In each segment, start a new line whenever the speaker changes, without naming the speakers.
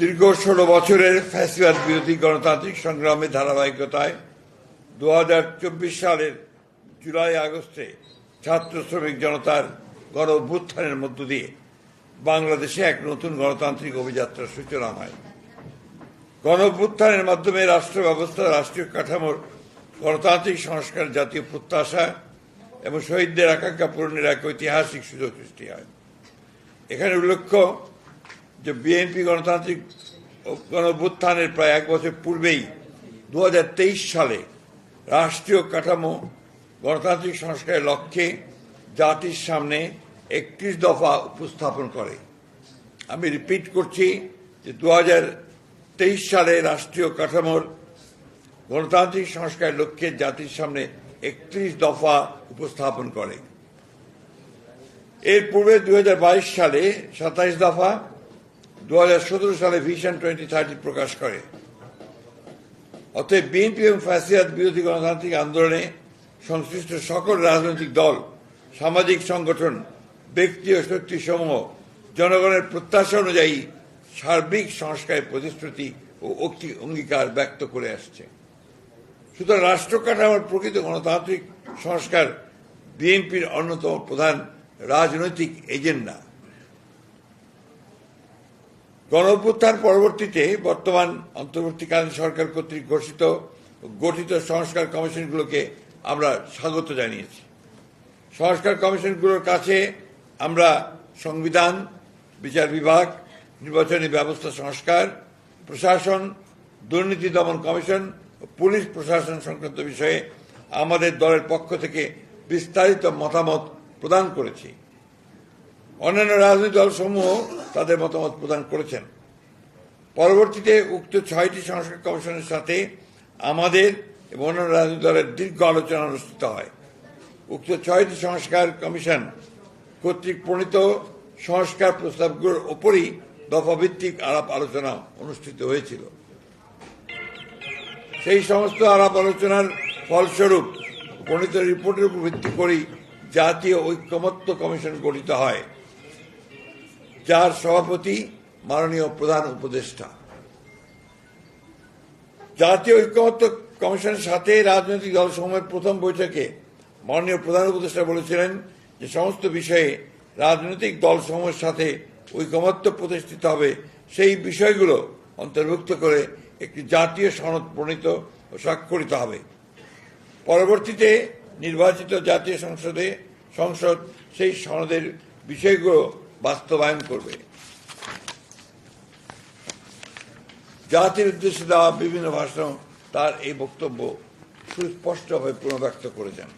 দীর্ঘ ষোলো বছরের ফ্যাসিবাদ বিরোধী গণতান্ত্রিক সংগ্রামের ধারাবাহিকতায় দু হাজার চব্বিশ সালের জুলাই আগস্টে ছাত্র শ্রমিক জনতার গণ অভ্যুত্থানের মধ্য দিয়ে বাংলাদেশে এক নতুন গণতান্ত্রিক অভিযাত্রার সূচনা হয়। গণ অভ্যুত্থানের মাধ্যমে রাষ্ট্র ব্যবস্থা, রাষ্ট্রীয় কাঠামোর গণতান্ত্রিক সংস্কার, জাতীয় প্রত্যাশা এবং শহীদদের আকাঙ্ক্ষা পূরণের এক ঐতিহাসিক সুযোগ সৃষ্টি হয়। এখানে উল্লেখ্য যে বিএনপি গণতান্ত্রিক গণ অভ্যুত্থানের প্রায় এক বছর পূর্বেই দু হাজার তেইশ সালে রাষ্ট্রীয় কাঠামো গণতান্ত্রিক সংস্কারের লক্ষ্যে জাতির সামনে একত্রিশ দফা উপস্থাপন করে। আমি রিপিট করছি যে দু হাজার তেইশ সালে রাষ্ট্রীয় কাঠামোর গণতান্ত্রিক সংস্কারের লক্ষ্যে জাতির সামনে একত্রিশ দফা উপস্থাপন করে। এর পূর্বে দুহাজার বাইশ সালে সাতাইশ দফা দু হাজার সতেরো সালে ভিশন টোয়েন্টি থার্টি প্রকাশ করে। অতএব বিএনপি এবং ফ্যাসিয়াদ বিরোধী গণতান্ত্রিক আন্দোলনে সংশ্লিষ্ট সকল রাজনৈতিক দল, সামাজিক সংগঠন, ব্যক্তি ও শক্তি সমূহ জনগণের প্রত্যাশা অনুযায়ী সার্বিক সংস্কারের প্রতিশ্রুতি ও অঙ্গী- অঙ্গীকার ব্যক্ত করে আসছে। সুতরাং রাষ্ট্র কাঠামোর প্রকৃত গণতান্ত্রিক সংস্কার বিএনপির অন্যতম প্রধান রাজনৈতিক এজেন্ডা। গণ পরবর্তীতে বর্তমান অন্তর্বর্তীকালীন সরকার কর্তৃক ঘোষিত গঠিত সংস্কার কমিশনগুলোকে আমরা স্বাগত জানিয়েছি। সংস্কার কমিশনগুলোর কাছে আমরা সংবিধান, বিচার বিভাগ, নির্বাচনী ব্যবস্থা সংস্কার, প্রশাসন, দুর্নীতি দমন কমিশন ও পুলিশ প্রশাসন সংক্রান্ত বিষয়ে আমাদের দলের পক্ষ থেকে বিস্তারিত মতামত প্রদান করেছি। অন্যান্য রাজনৈতিক দলসমূহ তাদের মতামত প্রদান করেছেন। পরবর্তীতে উক্ত ছয়টি সংস্কার কমিশনের সাথে আমাদের এবং অন্যান্য রাজনৈতিক দলের দীর্ঘ আলোচনা অনুষ্ঠিত হয়। উক্ত ছয়টি সংস্কার কমিশন কর্তৃক প্রণীত সংস্কার প্রস্তাবগুলোর ওপরই দফাভিত্তিক আলাপ আলোচনা অনুষ্ঠিত হয়েছিল। সেই সমস্ত আলাপ আলোচনার ফলস্বরূপ প্রণীত রিপোর্টের উপর ভিত্তি করেই জাতীয় ঐক্যমত্য কমিশন গঠিত হয়। যার সভাপতি মাননীয় প্রধান উপদেষ্টা। জাতীয় ঐক্যমত্য কমিশনের সাথে রাজনৈতিক দল দলসমূহের প্রথম বৈঠকে মাননীয় প্রধান উপদেষ্টা বলেছিলেন যে সমস্ত বিষয়ে রাজনৈতিক দল দলসমূহের সাথে ঐকমত্য প্রতিষ্ঠিত হবে। সেই বিষয়গুলো অন্তর্ভুক্ত করে একটি জাতীয় সনদ প্রণীত ও স্বাক্ষরিত হবে। পরবর্তীতে নির্বাচিত জাতীয় সংসদে সংসদ সেই সনদের বিষয়গুলো বাস্তবায়ন করবে। জাতির উদ্দেশ্যে দেওয়া বিভিন্ন ভাষণ, তার এই বক্তব্য সুস্পষ্টভাবে পুনর্ব্যক্ত করেছেন।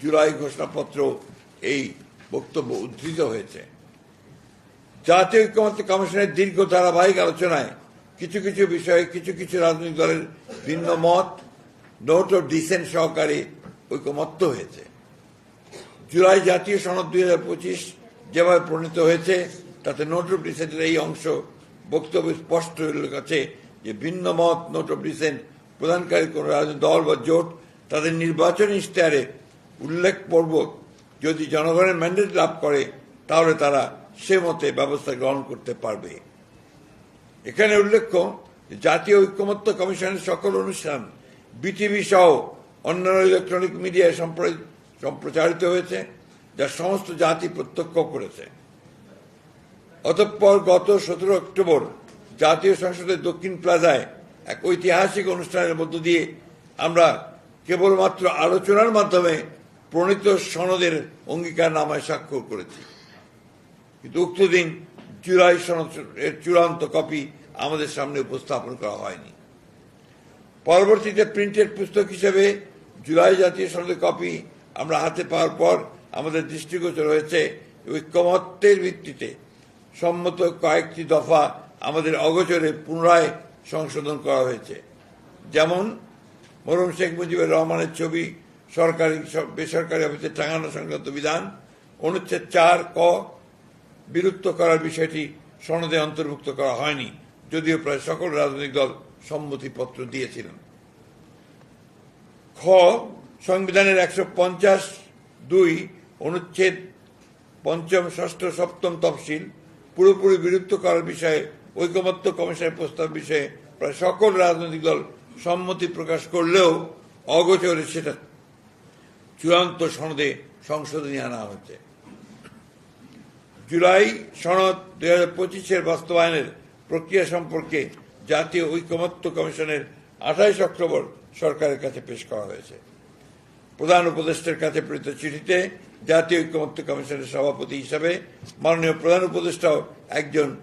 জুলাই ঘোষণাপত্র এই বক্তব্য উদ্ধৃত হয়েছে। জাতীয় ঐক্যমত্য কমিশনের দীর্ঘ ধারাবাহিক আলোচনায় কিছু কিছু বিষয়ে কিছু কিছু রাজনৈতিক দলের ভিন্ন মত, নোট অফ ডিসেন্ট সহকারে ঐকমত্য হয়েছে। জুলাই জাতীয় সনদ দুই হাজার পঁচিশ যেভাবে প্রণীত হয়েছে, তাতে নোট অফ ডিসেন্টের এই অংশ বক্তব্য স্পষ্ট আছে যে ভিন্ন মত নোট অফ ডিসেন্ট প্রদানকারী কোন রাজনৈতিক দল বা জোট তাদের নির্বাচনী ইশতেহারে উল্লেখপূর্বক যদি জনগণের ম্যান্ডেট লাভ করে, তাহলে তারা সে মতে ব্যবস্থা গ্রহণ করতে পারবে। এখানে উল্লেখ্য জাতীয় ঐক্যমত্য কমিশনের সকল অনুষ্ঠান বিটিভি সহ অন্যান্য ইলেকট্রনিক মিডিয়ায় সম্প্রচারিত হয়েছে। যা সমস্ত জাতি প্রত্যক্ষ করেছে। অতঃপর গত সতেরো অক্টোবর জাতীয় সংসদের দক্ষিণ প্লাজায় এক ঐতিহাসিক অনুষ্ঠানের মধ্য দিয়ে আমরা কেবলমাত্র আলোচনার মাধ্যমে প্রণীত সনদের অঙ্গীকার নামায় স্বাক্ষর করেছি। কিন্তু উক্ত দিন জুলাই সনদ এর চূড়ান্ত কপি আমাদের সামনে উপস্থাপন করা হয়নি। পরবর্তীতে প্রিন্টেড পুস্তক হিসেবে জুলাই জাতীয় সনদের কপি আমরা হাতে পাওয়ার পর আমাদের দৃষ্টিগোচর হয়েছে ঐক্যমত্যের ভিত্তিতে। সম্মত কয়েকটি দফা আমাদের অগোচরে পুনরায় সংশোধন করা হয়েছে। যেমন, মরহুম শেখ মুজিবুর রহমানের ছবি, সরকারি বেসরকারি অফিসে টাঙানো সংক্রান্ত বিধান, অনুচ্ছেদ চার ক বিলুপ্ত করার বিষয়টি সনদে অন্তর্ভুক্ত করা হয়নি, যদিও প্রায় সকল রাজনৈতিক দল সম্মতিপত্র দিয়েছিলেন। খ, সংবিধানের একশো পঞ্চাশ দুই অনুচ্ছেদ পঞ্চম, ষষ্ঠ, সপ্তম তফসিল, পুরোপুরি বিলুপ্ত করার বিষয়ে ঐকমত্য কমিশনের প্রস্তাব বিষয়ে প্রায় সকল রাজনৈতিক দল সম্মতি প্রকাশ করলেও অগোচরে সেটা চূড়ান্ত সনদে সংশোধনী আনা হচ্ছে জুলাই সনদ দুই হাজার পঁচিশের বাস্তবায়নের প্রক্রিয়া সম্পর্কে জাতীয় ঐকমত্য কমিশনের আঠাইশ অক্টোবর সরকারের কাছে পেশ করা হয়েছে। প্রধান উপদেষ্টার কাছে প্রেরিত চিঠিতে জাতীয় ঐক্যমত্য কমিশনের সভাপতি হিসাবে মাননীয় প্রধান উপদেষ্টাও একজন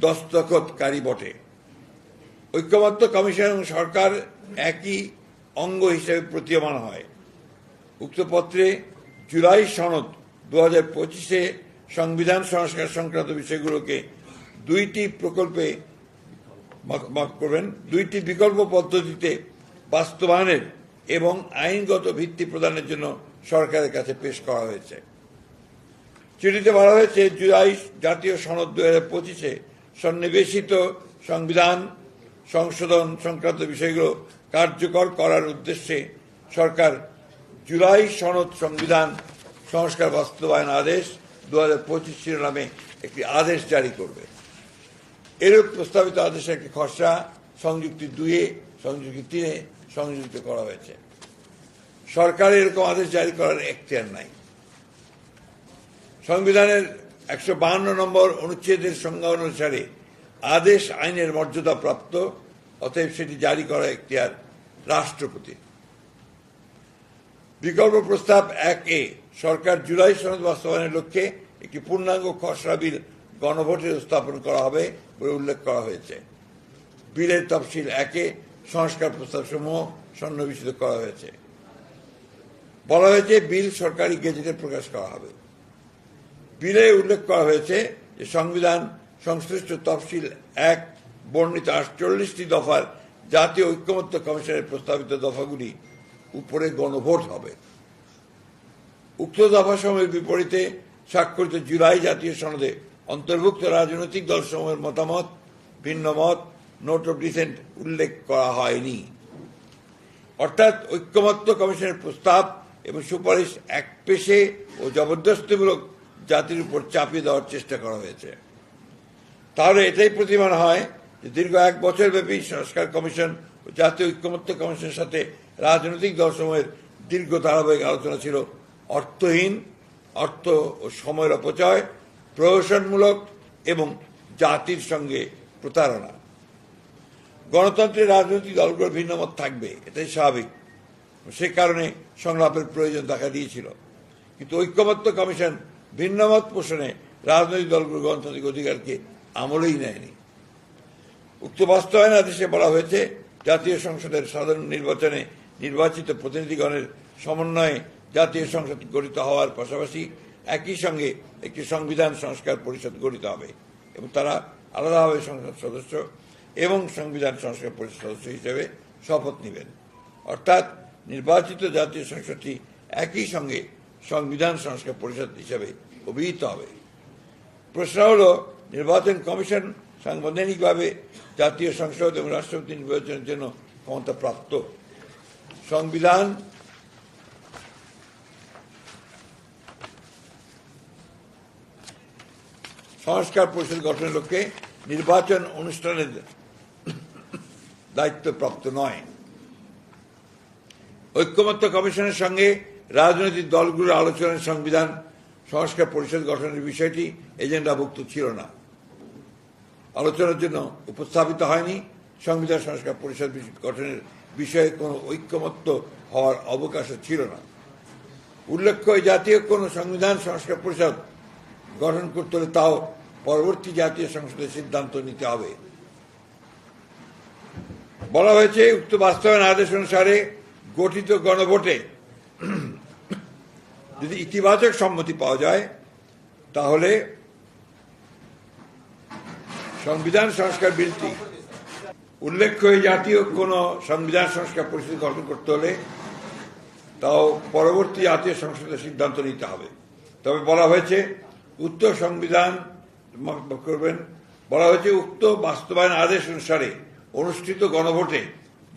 দস্তখতকারী বটে। ঐক্যমত্য কমিশন এবং সরকার একই অঙ্গ হিসেবে প্রতীয়মান হয়। উক্ত পত্রে জুলাই সনদ দু হাজার পঁচিশে সংবিধান সংস্কার সংক্রান্ত বিষয়গুলোকে দুইটি প্রকল্পে মাফ- করবেন, দুইটি বিকল্প পদ্ধতিতে বাস্তবায়নের এবং আইনগত ভিত্তি প্রদানের জন্য সরকারের কাছে পেশ করা হয়েছে। চিঠিতে বলা হয়েছে, জুলাই জাতীয় সনদ দুই হাজার পঁচিশে সন্নিবেশিত সংবিধান সংশোধন সংক্রান্ত বিষয়গুলো কার্যকর করার উদ্দেশ্যে সরকার জুলাই সনদ সংবিধান সংস্কার বাস্তবায়ন আদেশ দু হাজার পঁচিশ শিরোনামে একটি আদেশ জারি করবে। এরূপ প্রস্তাবিত আদেশের একটি খসড়া, সংযুক্তি দুইয়ে, সংযুক্তি তিনে সংযুক্ত করা হয়েছে। সরকার এরকম আদেশ জারি করার এখতিয়ার নাই। সংবিধানের একশো বাহান্ন নম্বর অনুচ্ছেদের সংজ্ঞা অনুসারে আদেশ আইনের মর্যাদা প্রাপ্ত অতএব সেটি জারি করা এখতিয়ার রাষ্ট্রপতি। বিকল্প প্রস্তাব এক এ সরকার জুলাই সনদ বাস্তবায়নের লক্ষ্যে একটি পূর্ণাঙ্গ খসড়া বিল গণভোটের স্থাপন করা হবে বলে উল্লেখ করা হয়েছে। বিলের তফসিল একে সংস্কার প্রস্তাবসমূহ সন্নিবেশিত করা হয়েছে। বলা হয়েছে, বিল সরকারি গেজেটে প্রকাশ করা হবে। বিলে উল্লেখ করা হয়েছে যে সংবিধান সংশ্লিষ্ট তফসিল এক, বর্ণিত আটচল্লিশটি দফার জাতীয় ঐক্যমত্য কমিশনের প্রস্তাবিত দফাগুলি উপরে গণভোট হবে। উক্ত দফাসমূহের বিপরীতে স্বাক্ষরিত জুলাই জাতীয় সনদে অন্তর্ভুক্ত রাজনৈতিক দলসমূহের মতামত, ভিন্ন মত নোট অফ ডিসেন্ট উল্লেখ করা হয়নি। অর্থাৎ ঐক্যমত্য কমিশনের প্রস্তাব এবং সুপারিশ এক পেশে ও জবরদস্তিমূলক জাতির উপর চাপিয়ে দেওয়ার চেষ্টা করা হয়েছে। তাহলে এটাই প্রতিমান হয় যে দীর্ঘ এক বছর ব্যাপী সংস্কার কমিশন ও জাতীয় ঐক্যমত্য কমিশনের সাথে রাজনৈতিক দলসমূহের দীর্ঘ ধারাবাহিক আলোচনা ছিল অর্থহীন, অর্থ ও সময়ের অপচয়, প্রহসনমূলক এবং জাতির সঙ্গে প্রতারণা। গণতন্ত্রের রাজনৈতিক দলগুলোর ভিন্নমত থাকবে, এটাই স্বাভাবিক। সে কারণে সংলাপের প্রয়োজন দেখা দিয়েছিল। কিন্তু ঐক্যমত্য কমিশন ভিন্নমত পোষণে রাজনৈতিক দলগুলোর গণতান্ত্রিক অধিকারকে আমলেই নেয়নি। উক্ত বাস্তবায়ন আদেশে বলা হয়েছে, জাতীয় সংসদের সাধারণ নির্বাচনে নির্বাচিত প্রতিনিধিগণের সমন্বয়ে জাতীয় সংসদ গঠিত হওয়ার পাশাপাশি একই সঙ্গে একটি সংবিধান সংস্কার পরিষদ গঠিত হবে এবং তারা আলাদাভাবে সংসদ সদস্য এবং সংবিধান সংস্কার পরিষদ সদস্য হিসেবে শপথ নেবেন। অর্থাৎ নির্বাচিত জাতীয় সংসদটি একই সঙ্গে সংবিধান সংস্কার পরিষদ হিসেবে অভিহিত হবে। প্রশ্ন হল, নির্বাচন কমিশন সাংবিধানিকভাবে জাতীয় সংসদ এবং রাষ্ট্রপতি নির্বাচনের জন্য ক্ষমতা প্রাপ্ত? সংবিধান সংস্কার পরিষদ গঠনের লক্ষ্যে নির্বাচন অনুষ্ঠানের দায়িত্বপ্রাপ্ত নয়। ঐক্যমত্য কমিশনের সঙ্গে রাজনৈতিক দলগুলোর আলোচনায় সংবিধান, সংস্কার পরিষদ গঠনের বিষয়টি এজেন্ডাভুক্ত ছিল না। আলোচনার জন্য উপস্থাপিত হয়নি। সংবিধান, সংস্কার পরিষদ গঠনের বিষয়ে কোনো ঐক্যমত্য হওয়ার অবকাশও ছিল না। উল্লেখ্য জাতীয় কোনো সংবিধান, সংস্কার পরিষদ গঠন করতে হলে তাও পরবর্তী জাতীয় সংসদের সিদ্ধান্ত নিতে হবে। বলা হয়েছে, উক্ত বাস্তবায়ন আদেশ অনুসারে গঠিত গণভোটে যদি ইতিবাচক সম্মতি পাওয়া যায়, তাহলে সংবিধান সংস্কার বিলটি উল্লেখ্য জাতীয় কোন সংবিধান সংস্কার পরিষদ গঠন করতে হলে তাও পরবর্তী জাতীয় সংসদের সিদ্ধান্ত নিতে হবে। তবে বলা হয়েছে, উক্ত সংবিধান করবেন, বলা হয়েছে, উক্ত বাস্তবায়ন আদেশ অনুসারে অনুষ্ঠিত গণভোটে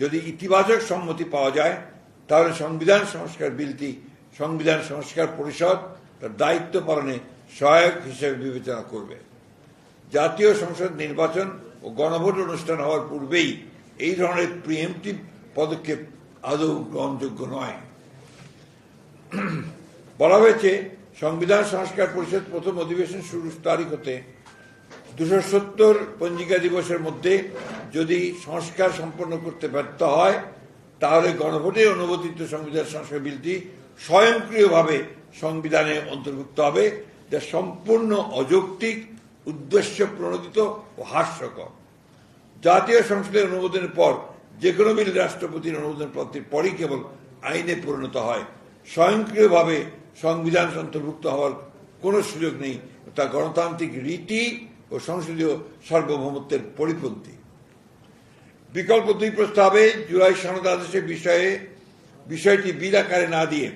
যদি ইতিবাচক সম্মতি পাওয়া যায়, তাহলে সংবিধান সংস্কার বিলটি, সংবিধান সংস্কার পরিষদ তার দায়িত্ব পালনে সহায়ক হিসেবে বিবেচনা করবে। জাতীয় সংসদ নির্বাচন ও গণভোট অনুষ্ঠান হওয়ার পূর্বেই এই ধরনের প্রিএমটিভ পদক্ষেপ আদৌ গ্রহণযোগ্য নয়। বলা হয়েছে, সংবিধান সংস্কার পরিষদ প্রথম অধিবেশন শুরুর তারিখ হতে দুশো সত্তর পঞ্জিকা দিবসের মধ্যে যদি সংস্কার সম্পন্ন করতে ব্যর্থ হয়, তাহলে গণভোটে অনুমোদিত সংবিধান সংস্কার বিলটি স্বয়ংক্রিয়ভাবে সংবিধানে অন্তর্ভুক্ত হবে, যা সম্পূর্ণ অযৌক্তিক, উদ্দেশ্য প্রণোদিত ও হাস্যকর। জাতীয় সংসদের অনুমোদনের পর যে কোনো বিল রাষ্ট্রপতির অনুমোদন প্রাপ্তির পরই কেবল আইনে পরিণত হয়। স্বয়ংক্রিয়ভাবে সংবিধান অন্তর্ভুক্ত হওয়ার কোনো সুযোগ নেই। তা গণতান্ত্রিক রীতি ও সংসদীয় সার্বভৌমত্বের পরিপন্থী। বিকল্প দুই প্রস্তাবে জুলাই সনদ বিষয়ে বিষয়টি বিল আকারে না দিয়ে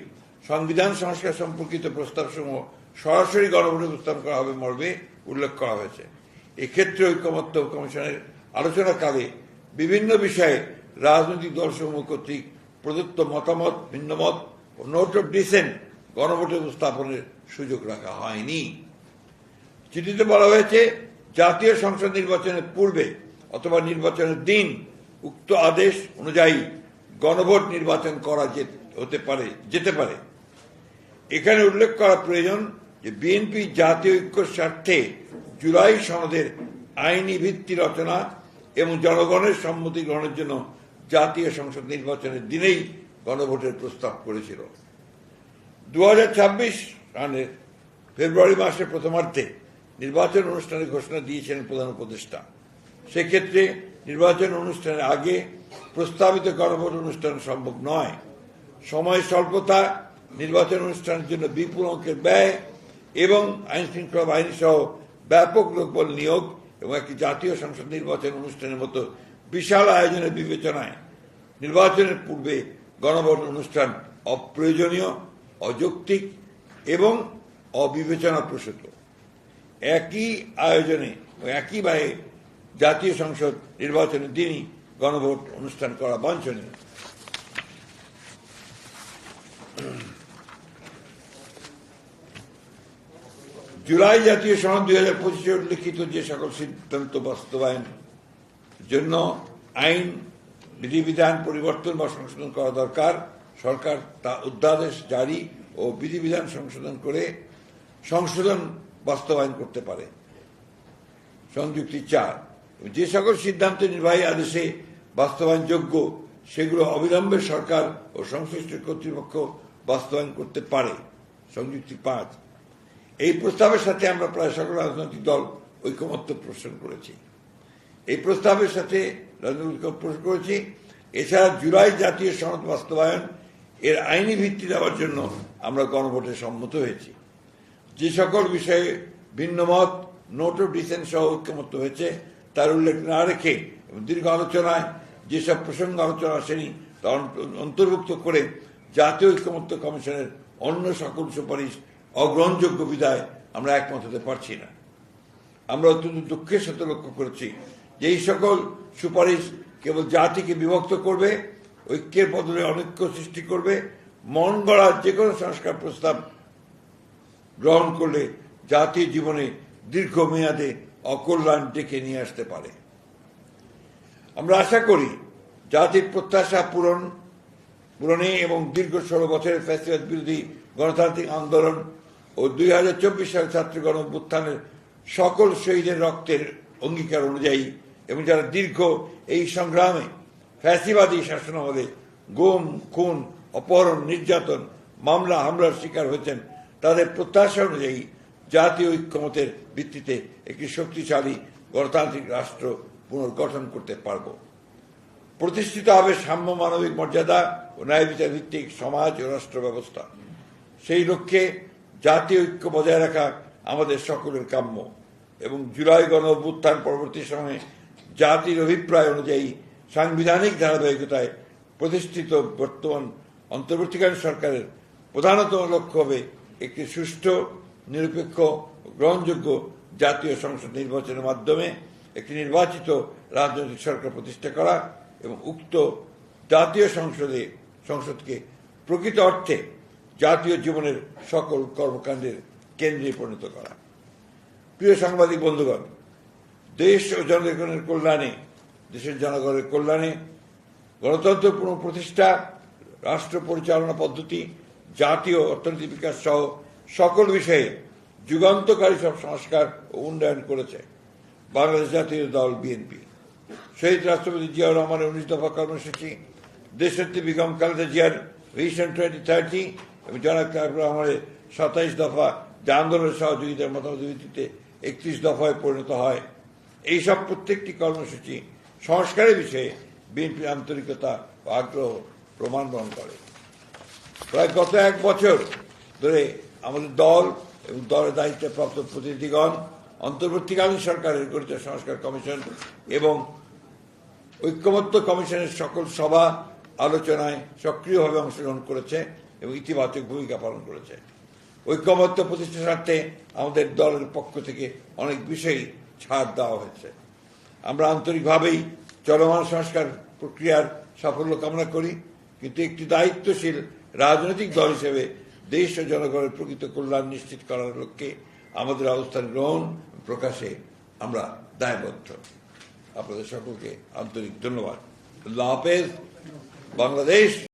সংবিধান সংস্কার সম্পর্কিত প্রস্তাবসমূহ সরাসরি গণভোটে উপস্থাপন করা হবে মর্মে উল্লেখ করা হয়েছে। এক্ষেত্রে ঐকমত্য কমিশনের আলোচনাকালে বিভিন্ন বিষয়ে রাজনৈতিক দলসমূহ কর্তৃক প্রদত্ত মতামত, ভিন্নমত ও নোট অফ ডিসেন্ট গণভোটে উপস্থাপনের সুযোগ রাখা হয়নি। চিঠিতে বলা হয়েছে, জাতীয় সংসদ নির্বাচনের পূর্বে অথবা নির্বাচনের দিন উক্ত আদেশ অনুযায়ী গণভোট নির্বাচন করা হতে পারে, যেতে পারে। এখানে উল্লেখ করা প্রয়োজন যে বিএনপি জাতীয় ঐক্যের স্বার্থে জুলাই সনদের আইনি ভিত্তি রচনা এবং জনগণের সম্মতি গ্রহণের জন্য জাতীয় সংসদ নির্বাচনের দিনেই গণভোটের প্রস্তাব করেছিল। দু সালের ফেব্রুয়ারি মাসের প্রথমার্ধে নির্বাচন অনুষ্ঠানের ঘোষণা দিয়েছেন প্রধান উপদেষ্টা। সেক্ষেত্রে নির্বাচন অনুষ্ঠানের আগে প্রস্তাবিত গণভোট অনুষ্ঠান সম্ভব নয়। সময় স্বল্পতা, নির্বাচন অনুষ্ঠানের জন্য বিপুল অঙ্কের ব্যয় এবং আইন শৃঙ্খলা বাহিনী সহ ব্যাপক লোকবল নিয়োগ এবং একটি জাতীয় সংসদ নির্বাচন অনুষ্ঠানের মতো বিশাল আয়োজনের বিবেচনায় নির্বাচনের পূর্বে গণভোট অনুষ্ঠান অপ্রয়োজনীয়, অযৌক্তিক এবং অবিবেচনা প্রসূত একই আয়োজনে একই ব্যয়ে জাতীয় সংসদ নির্বাচনের দিনই গণভোট অনুষ্ঠান করা বাঞ্ছনীয়। জুলাই জাতীয় সনদ দুই হাজার পঁচিশে উল্লিখিত যে সকল সিদ্ধান্ত বাস্তবায়ন জন্য আইন, বিধিবিধান পরিবর্তন বা সংশোধন করা দরকার, সরকার তা অধ্যাদেশ জারি ও বিধিবিধান সংশোধন করে সংশোধন বাস্তবায়ন করতে পারে। সংযুক্তি চার। যে সকল সিদ্ধান্ত নির্বাহী আদেশে বাস্তবায়নযোগ্য সেগুলো অবিলম্বে সরকার ও সংশ্লিষ্ট কর্তৃপক্ষ বাস্তবায়ন করতে পারে। সংযুক্তি পাঁচ। এই প্রস্তাবের সাথে আমরা প্রায় সকল রাজনৈতিক দল ঐকমত্য পোষণ করেছি। এই প্রস্তাবের সাথে রাজনৈতিক পোষণ করেছি। এছাড়া জুলাই জাতীয় সনদ বাস্তবায়ন এর আইনি ভিত্তি দেওয়ার জন্য আমরা গণভোটে সম্মত হয়েছি। যে সকল বিষয়ে ভিন্নমত নোট অফ ডিসেন্ট সহ ঐক্যমত্য হয়েছে, তার উল্লেখ না রেখে দীর্ঘ আলোচনায় যেসব প্রসঙ্গ আলোচনা আসেনি, তা অন্তর্ভুক্ত করে জাতীয় ঐক্যমত্য কমিশনের অন্য সকল সুপারিশ অগ্রহণযোগ্য বিদায় আমরা একমত হতে পারছি না। আমরা অত্যন্ত দুঃখের সাথে লক্ষ্য করেছি যে এই সকল সুপারিশ কেবল জাতিকে বিভক্ত করবে, ঐক্যের বদলে অনৈক্য সৃষ্টি করবে, মন গড়া যে কোনো সংস্কার প্রস্তাব গ্রহণ করলে জাতীয় জীবনে দীর্ঘমেয়াদে অকল্যাণ ডেকে নিয়ে আসতে পারে। আমরা আশা করি জাতির প্রত্যাশা পূরণ, পূরণে এবং দীর্ঘ ষোলো বছরের ফ্যাসিবাদ বিরোধী গণতান্ত্রিক আন্দোলন ও দুই হাজার চব্বিশ সালে ছাত্র গণ সকল শহীদের রক্তের অঙ্গীকার অনুযায়ী এবং যারা দীর্ঘ এই সংগ্রামে ফ্যাসিবাদী শাসন শাসনামলে গুম, খুন, অপহরণ, নির্যাতন, মামলা, হামলার শিকার হয়েছেন তাদের প্রত্যাশা অনুযায়ী জাতীয় ঐক্যমতের ভিত্তিতে একটি শক্তিশালী গণতান্ত্রিক রাষ্ট্র পুনর্গঠন করতে পারব। প্রতিষ্ঠিত হবে সাম্য মানবিক মর্যাদা ও ন্যায় বিচার ভিত্তিক সমাজ ও রাষ্ট্র ব্যবস্থা। সেই লক্ষ্যে জাতীয় ঐক্য বজায় রাখা আমাদের সকলের কাম্য এবং জুলাই গণ অভ্যুত্থান পরবর্তী সময়ে জাতির অভিপ্রায় অনুযায়ী সাংবিধানিক ধারাবাহিকতায় প্রতিষ্ঠিত বর্তমান অন্তর্বর্তীকালীন সরকারের প্রধানত লক্ষ্য হবে একটি সুষ্ঠু, নিরপেক্ষ, গ্রহণযোগ্য জাতীয় সংসদ নির্বাচনের মাধ্যমে একটি নির্বাচিত রাজনৈতিক সরকার প্রতিষ্ঠা করা এবং উক্ত জাতীয় সংসদে, সংসদকে প্রকৃত অর্থে জাতীয় জীবনের সকল কর্মকাণ্ডের কেন্দ্রে পরিণত করা। প্রিয় সাংবাদিক বন্ধুগণ, দেশ ও জনগণের কল্যাণে, দেশের জনগণের কল্যাণে গণতন্ত্র পুনঃপ্রতিষ্ঠা রাষ্ট্র পরিচালনা পদ্ধতি জাতীয় অর্থনীতি বিকাশ সহ সকল বিষয়ে যুগান্তকারী সব সংস্কার ও উন্নয়ন করেছে বাংলাদেশ জাতীয় দল বিএনপি। শহীদ রাষ্ট্রপতি জিয়াউর রহমানের উনিশ দফা কর্মসূচি দেশনেত্রী বেগম খালেদা জিয়ার ভিশন টোয়েন্টি থার্টি এবং জনাব তারেক রহমানের সাতাইশ দফা যা আন্দোলনের সহযোগিতার মতামত ভিত্তিতে একত্রিশ দফায় পরিণত হয়। এইসব প্রত্যেকটি কর্মসূচি সংস্কারের বিষয়ে বিএনপির আন্তরিকতা ও আগ্রহ প্রমাণ বহন করে। প্রায় গত এক বছর ধরে আমাদের দল এবং দলের দায়িত্বে প্রাপ্ত প্রতিনিধিগণ, অন্তর্বর্তীকালীন সরকারের গঠিত সংস্কার কমিশন এবং ঐক্যমত্য কমিশনের সকল সভা আলোচনায় সক্রিয়ভাবে অংশগ্রহণ করেছে এবং ইতিবাচক ভূমিকা পালন করেছে। ঐক্যমত্য প্রতিষ্ঠার স্বার্থে আমাদের দলের পক্ষ থেকে অনেক বিষয়ই ছাড় দেওয়া হয়েছে। আমরা আন্তরিকভাবেই চলমান সংস্কার প্রক্রিয়ার সাফল্য কামনা করি, কিন্তু একটি দায়িত্বশীল রাজনৈতিক দল হিসেবে দেশ ও জনগণের প্রকৃত কল্যাণ নিশ্চিত করার লক্ষ্যে আমাদের অবস্থান গ্রহণ প্রকাশে আমরা দায়বদ্ধ। আপনাদের সকলকে আন্তরিক ধন্যবাদ। আল্লাহ হাফেজ। বাংলাদেশ